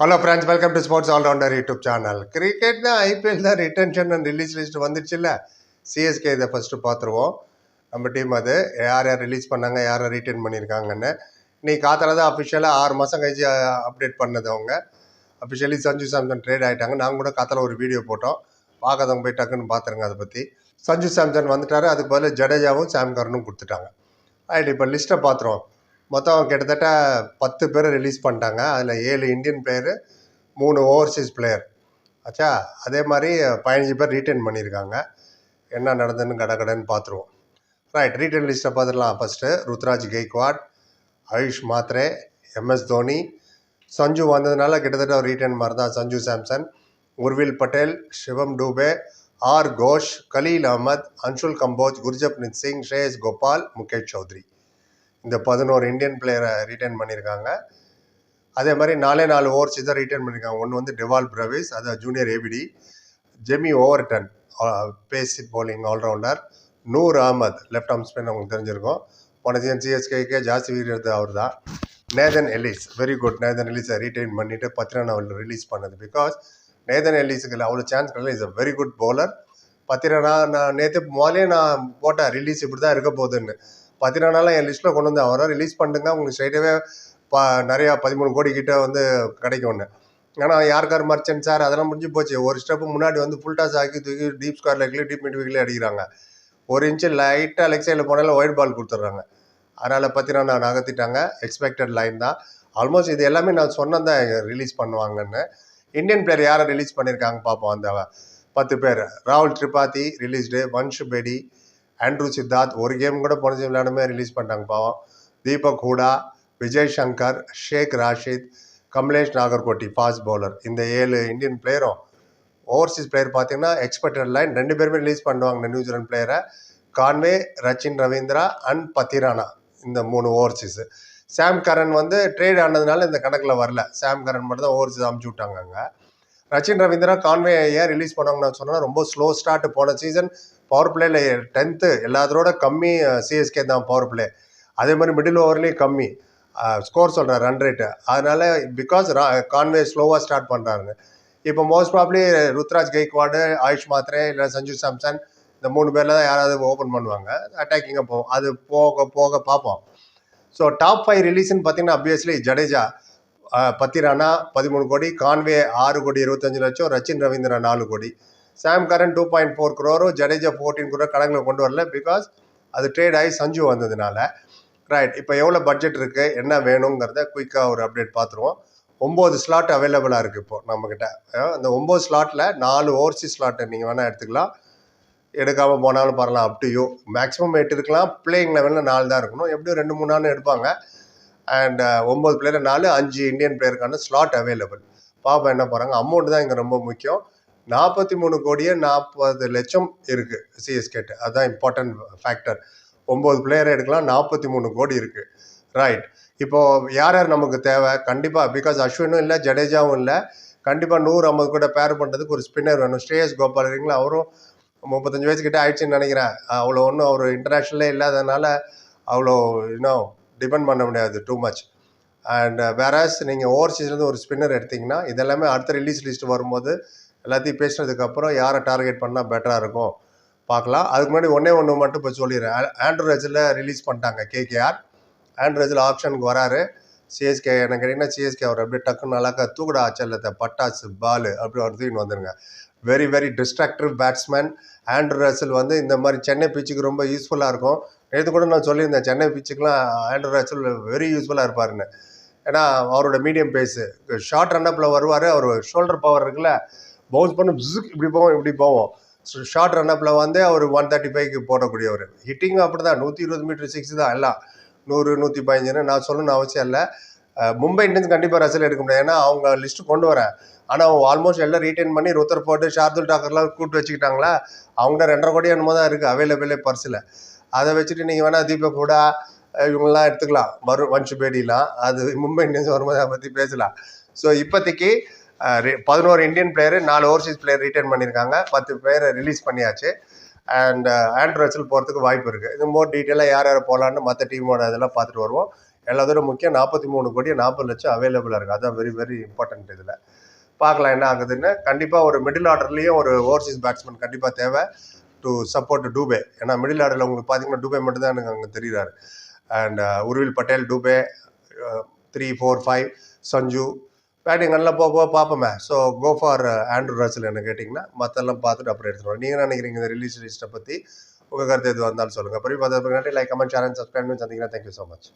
Hello friends welcome to sports allrounder YouTube channel cricket தான் IPL தான் retention and release list வந்துச்சுல்ல CSK இதை first பார்த்துருவோம். நம்ம டீம் அது யார் யார் ரிலீஸ் பண்ணாங்க யார் யார் பண்ணியிருக்காங்கன்னு. இன்னைக்கு காத்தால தான் அஃபிஷியலாக ஆறு மாதம் கழிச்சு அப்டேட் பண்ணது அவங்க. அஃபிஷியலி சஞ்சு சாம்சன் ட்ரேட் ஆகிட்டாங்க நாங்கள் கூட காத்தால ஒரு வீடியோ போட்டோம். பார்க்காதவங்க போய் டக்குன்னு பார்த்துருங்க அதை பற்றி சஞ்சு சாம்சன் வந்துட்டார். அதுக்கு பதில் ஜடேஜாவும் சாம்கரனும் கொடுத்துட்டாங்க. ரைட் இப்போ லிஸ்ட்டை பார்த்துருவோம். மொத்தம் கிட்டத்தட்ட பத்து பேர் ரிலீஸ் பண்ணிட்டாங்க. அதில் ஏழு இந்தியன் பிளேயரு மூணு ஓவர்சீஸ் பிளேயர் ஆச்சா? அதே மாதிரி பதினஞ்சு பேர் ரீட்டைன் பண்ணியிருக்காங்க. என்ன நடந்ததுன்னு கடகடன்னு பார்த்துருவோம் ரைட் ரீட்டைன் லிஸ்ட்டை பார்த்துடலாம் first Ruturaj Gaikwad Ayush Mhatre M S Dhoni Sanju வந்ததுனால கிட்டத்தட்ட ஒரு ரீட்டைன் மாதிரி தான் சஞ்சு சாம்சன் உர்வில் பட்டேல் சிவம் டூபே ஆர் கோஷ் கலீல் அகமத் அன்ஷுல் கம்போஜ் குர்ஜப்னீத் சிங் ஷ்ரேயஸ் கோபால் முகேஷ் சௌத்ரி. இந்த பதினோரு இந்தியன் பிளேயரை ரிட்டர்ன் பண்ணியிருக்காங்க அதே மாதிரி நாலே நாலு ஓவர்ஸ் தான் ரிட்டர்ன் பண்ணியிருக்காங்க ஒன்று வந்து டெவால் பிரவிஸ் அது ஜூனியர் ஏபிடி ஜெமி ஓவர்டன் பேசி bowling allrounder Noor Ahmad left arm spin உங்களுக்கு தெரிஞ்சிருக்கும். போன சீசன் சிஎஸ்கேக்கே ஜாஸ்தி வீரது அவர் தான் Nathan Ellis very good Nathan எல்லிஸை retain பண்ணிவிட்டு பத்திரனாவில் ரிலீஸ் பண்ணது. பிகாஸ் நேதன் எல்லிஸுக்கு அவ்வளோ சான்ஸ் கிடையாது. Is a very good bowler Pathirana நான் நேற்று முதலே நான் போட்டேன். ரிலீஸ் இப்படி தான் இருக்க போகுதுன்னு. பத்திரனால என் லிஸ்ட்டில் கொண்டு வந்து அவரை ரிலீஸ் பண்ணுங்க உங்களுக்கு ஸ்ட்ரைட்டாகவே பா நிறையா பதிமூணு கோடி கிட்டே வந்து கிடைக்கும் ஒன்று ஏன்னா யாருக்கார் மர்ச்சன்ட் சார் அதெல்லாம் முடிஞ்சு போச்சு. ஒரு ஸ்டெப்பு முன்னாடி வந்து ஃபுல் டாஸ் ஆக்கி தூக்கி டீப் ஸ்கொயர் லெக்லேயும் டீப் மிட் விக்லேயும் அடிக்கிறாங்க. ஒரு இன்ச்சு லைட்டாக லெக் சைடில் போனாலும் ஒயிட் பால் கொடுத்துட்றாங்க. அதனால் பத்திரனா நகர்த்திட்டாங்க. எக்ஸ்பெக்டட் லைன் தான். ஆல்மோஸ்ட் இது எல்லாமே நான் சொன்னதான் ரிலீஸ் பண்ணுவாங்கன்னு. இந்தியன் பிளேயர் யாரை ரிலீஸ் பண்ணியிருக்காங்க பார்ப்போம். அந்த பத்து பேர். ராகுல் திரிபாதி ரிலீஸ்டு வன்ஷு பெடி ஆண்ட்ரூ சித்தார்த் ஒரு கேம் கூட போன விளையாடுமே ரிலீஸ் பண்ணிட்டாங்க பாவம். தீபக் ஹூடா விஜய் சங்கர் ஷேக் ராஷித் கமலேஷ் நாகர்கோட்டி ஃபாஸ்ட் பவுலர் இந்த ஏழு இந்தியன் பிளேயரும் ஓவர்சீஸ் பிளேயர் பார்த்தீங்கன்னா எக்ஸ்பெக்டட் லைன் ரெண்டு பேருமே ரிலீஸ் பண்ணுவாங்க நியூசிலாந்து பிளேயரை கான்வே ரச்சின் ரவீந்திரா அண்ட் பத்திரானா இந்த மூணு ஓவர்சீஸு சாம் கரன் வந்து ட்ரேட் ஆனதுனால இந்த கணக்கில் வரல. சாம் கரன் மட்டும் தான் ஓவர்சீஸ் அமுச்சு விட்டாங்க அங்கே. ரச்சின் ரவீந்திரா கான்வே ஏன் ரிலீஸ் பண்ணாங்கன்னு நான் சொன்னால் ரொம்ப ஸ்லோ ஸ்டார்ட் போன சீசன் பவர் பிளேல டென்த்து எல்லாத்தரோட கம்மி சிஎஸ்கே தான் பவர் பிளே அதே மாதிரி மிடில் ஓவர்லேயும் கம்மி. ஸ்கோர் சொல்கிறேன் ரன் ரேட்டு அதனால் பிகாஸ் கான்வே ஸ்லோவாக ஸ்டார்ட் பண்ணுறாங்க இப்போ மோஸ்ட் ப்ராப்ளி ருத்ராஜ் கெய்க்வாடு ஆயுஷ் மாத்ரே இல்லை சஞ்சு சாம்சன் இந்த மூணு பேரில் தான் யாராவது ஓப்பன் பண்ணுவாங்க. அட்டாக்கிங்காக போகும் அது போக போக பார்ப்போம். ஸோ டாப் ஃபைவ் ரிலீஸ்னு பார்த்தீங்கன்னா அப்வியஸ்லி ஜடேஜா பத்திரானா பதிமூணு கோடி கான்வே ஆறு கோடி இருபத்தஞ்சு லட்சம் ரச்சின் ரவீந்திரா நாலு கோடி. Sam Curran two point four crore Jadeja fourteen crore கணக்கில் கொண்டு வரல. பிகாஸ் அது ட்ரேட் ஆகி சஞ்சு வந்ததுனால. ரைட் இப்போ எவ்வளோ பட்ஜெட் இருக்குது என்ன வேணுங்கிறத குயிக்காக ஒரு அப்டேட் பார்த்துருவோம். ஒம்பது ஸ்லாட் அவைலபிளாக இருக்குது இப்போது நம்மக்கிட்ட அந்த ஒம்பது ஸ்லாட்டில் நாலு ஓவர்சி ஸ்லாட்டை நீங்கள் வேணால் எடுத்துக்கலாம். எடுக்காமல் போனாலும் பரலாம் அப் டு யூ மேக்ஸிமம் எட்டு இருக்கலாம் பிளேயிங் லெவலில் நாலு தான் இருக்கணும். எப்படியும் ரெண்டு மூணு நாள் எடுப்பாங்க. அண்ட் ஒம்பது பிளேயர் நாலு அஞ்சு இந்தியன் பிளேயருக்கான ஸ்லாட் அவைலபிள் பாப்பா என்ன போகிறாங்க அமௌண்ட் தான் இங்கே ரொம்ப முக்கியம். நாற்பத்தி மூணு கோடியே நாற்பது லட்சம் இருக்குது சிஎஸ்கேட்டு அதுதான் இம்பார்ட்டன்ட் ஃபேக்டர் ஒம்பது பிளேயர் எடுக்கலாம் நாற்பத்தி மூணு கோடி இருக்குது ரைட் இப்போது யார் யார் நமக்கு தேவை? கண்டிப்பாக பிகாஸ் அஸ்வினும் இல்லை ஜடேஜாவும் இல்லை. கண்டிப்பாக நூறு ஐம்பது கூட பேர் பண்ணுறதுக்கு ஒரு ஸ்பின்னர் வேணும். ஸ்ரேயஸ் கோபால் இருக்கீங்களா அவரும் முப்பத்தஞ்சு வயசுக்கிட்ட ஆயிடுச்சுன்னு நினைக்கிறேன். அவ்வளோ ஒன்றும் அவர் இன்டர்நேஷ்னலே இல்லாதனால அவ்வளோ இன்னும் டிபெண்ட் பண்ண முடியாது டூ மச் அண்ட் வேறாஸ் நீங்கள் ஓவர்சீஸ்லேருந்து ஒரு ஸ்பின்னர் எடுத்திங்கன்னா இதெல்லாமே அடுத்த ரிலீஸ் லிஸ்ட் வரும்போது எல்லாத்தையும் பேசினதுக்கப்புறம் யாரை டார்கெட் பண்ணால் பெட்டராக இருக்கும்? பார்க்கலாம். அதுக்கு முன்னாடி ஒன்றே ஒன்று மட்டும் இப்போ சொல்லிடுறேன். ஆண்ட்ரூ ரிலீஸ் பண்ணிட்டாங்க கேகேஆர் ஆண்ட்ரூ ஆப்ஷனுக்கு வராரு. சிஎஸ்கே எனக்கு கேட்டிங்கன்னா சிஎஸ்கே அவர் அப்படியே டக்குன்னு நல்லாக்கா தூக்குடா அச்சல்லத்தை பட்டாசு பால் அப்படி ஒரு தூக்கின்னு வந்துருங்க. Very very destructive batsman Andre Russell வந்து இந்த மாதிரி சென்னை பிச்சுக்கு ரொம்ப யூஸ்ஃபுல்லாக இருக்கும். நேற்று கூட நான் சொல்லியிருந்தேன் சென்னை பிச்சுக்கெலாம் ஆண்ட்ரூ ரசல் வெரி யூஸ்ஃபுல்லாக இருப்பாருன்னு. ஏன்னா அவரோட மீடியம் பேஸு ஷார்ட் ரன்னப்பில் வருவார். அவர் ஷோல்டர் பவர் இருக்குல்ல. பவுன்ஸ் பண்ண ஜிக் இப்படி போவோம் இப்படி போவோம். ஷார்ட் ரன்னப்பில் வந்து அவர் ஒன் தேர்ட்டி ஃபைவ்க்கு போடக்கூடியவர். ஹிட்டிங் அப்படி தான் நூற்றி இருபது மீட்டர் சிக்ஸ் தான் எல்லாம் நூறு நூற்றி பதினஞ்சுன்னு நான் சொல்லணும்னு அவசியம் இல்லை. மும்பை இந்தியன்ஸ் கண்டிப்பாக ரசல் எடுக்க முடியாது. ஏன்னா அவங்க லிஸ்ட்டு கொண்டு வரேன். ஆனால் அவங்க ஆல்மோஸ்ட் எல்லாம் ரீட்டைன் பண்ணி ருத்தர் போட்டு ஷார்துல் டாக்கர்லாம் கூப்பிட்டு வச்சுக்கிட்டாங்களா? அவங்க ரெண்டரை கோடி என்னமோ தான் இருக்குது அவைலபிளே பர்ஸில் அதை வச்சுட்டு நீங்கள் வேணால் தீபக் கூட இவங்கெல்லாம் எடுத்துக்கலாம். வரும் வன்ஷு பேடிலாம் அது மும்பை இந்தியன்ஸ் வரும்போது அதை பற்றி பேசலாம். ஸோ இப்போதைக்கு பதினோரு இந்தியன் பிளேயரு நாலு ஓவர்சீஸ் பிளேயர் ரிட்டர்ன் பண்ணியிருக்காங்க பத்து பேரை ரிலீஸ் பண்ணியாச்சு. அண்ட் ஆண்ட்ராய்ட்ஸில் போகிறதுக்கு வாய்ப்பு இருக்குது இது மோர் டீட்டெயிலாக யார் யார் போகலான்னு மற்ற டீமோட இதெல்லாம் பார்த்துட்டு வருவோம். எல்லாத்தோட முக்கியம் நாற்பத்தி மூணு கோடி நாற்பது லட்சம் அவைலபிளாக இருக்குது அதான் வெரி வெரி இம்பார்ட்டன்ட் இதில். பார்க்கலாம் என்ன ஆகுதுன்னு. கண்டிப்பாக ஒரு மிடில் ஆர்டர்லேயும் ஒரு ஓவர்சீஸ் பேட்ஸ்மேன் கண்டிப்பாக தேவை டு சப்போர்ட் டூபே ஏன்னா மிடில் ஆர்டரில் உங்களுக்கு பார்த்தீங்கன்னா டூபே மட்டும் தான் எனக்கு அங்கே தெரியுறாரு. And Urvil Patel Dube three four five Sanju batting நல்லா போக போக பார்ப்போமே. So go for Andre Russell என்ன கேட்டிங்கன்னா மற்றெல்லாம் பார்த்துட்டு அப்புறம் எடுத்துருவோம் நீங்கள் நினைக்கிறீங்க இந்த ரிலீஸ் லிஸ்ட்டை பற்றி உங்கள் கருத்து எது வந்தாலும் சொல்லுங்கள் அப்புறம் பார்த்து லைக் கமெண்ட் சேனல் சப்ஸ்கிரைப் பண்ணி சந்திங்கன்னா தேங்க்யூ ஸோ மச்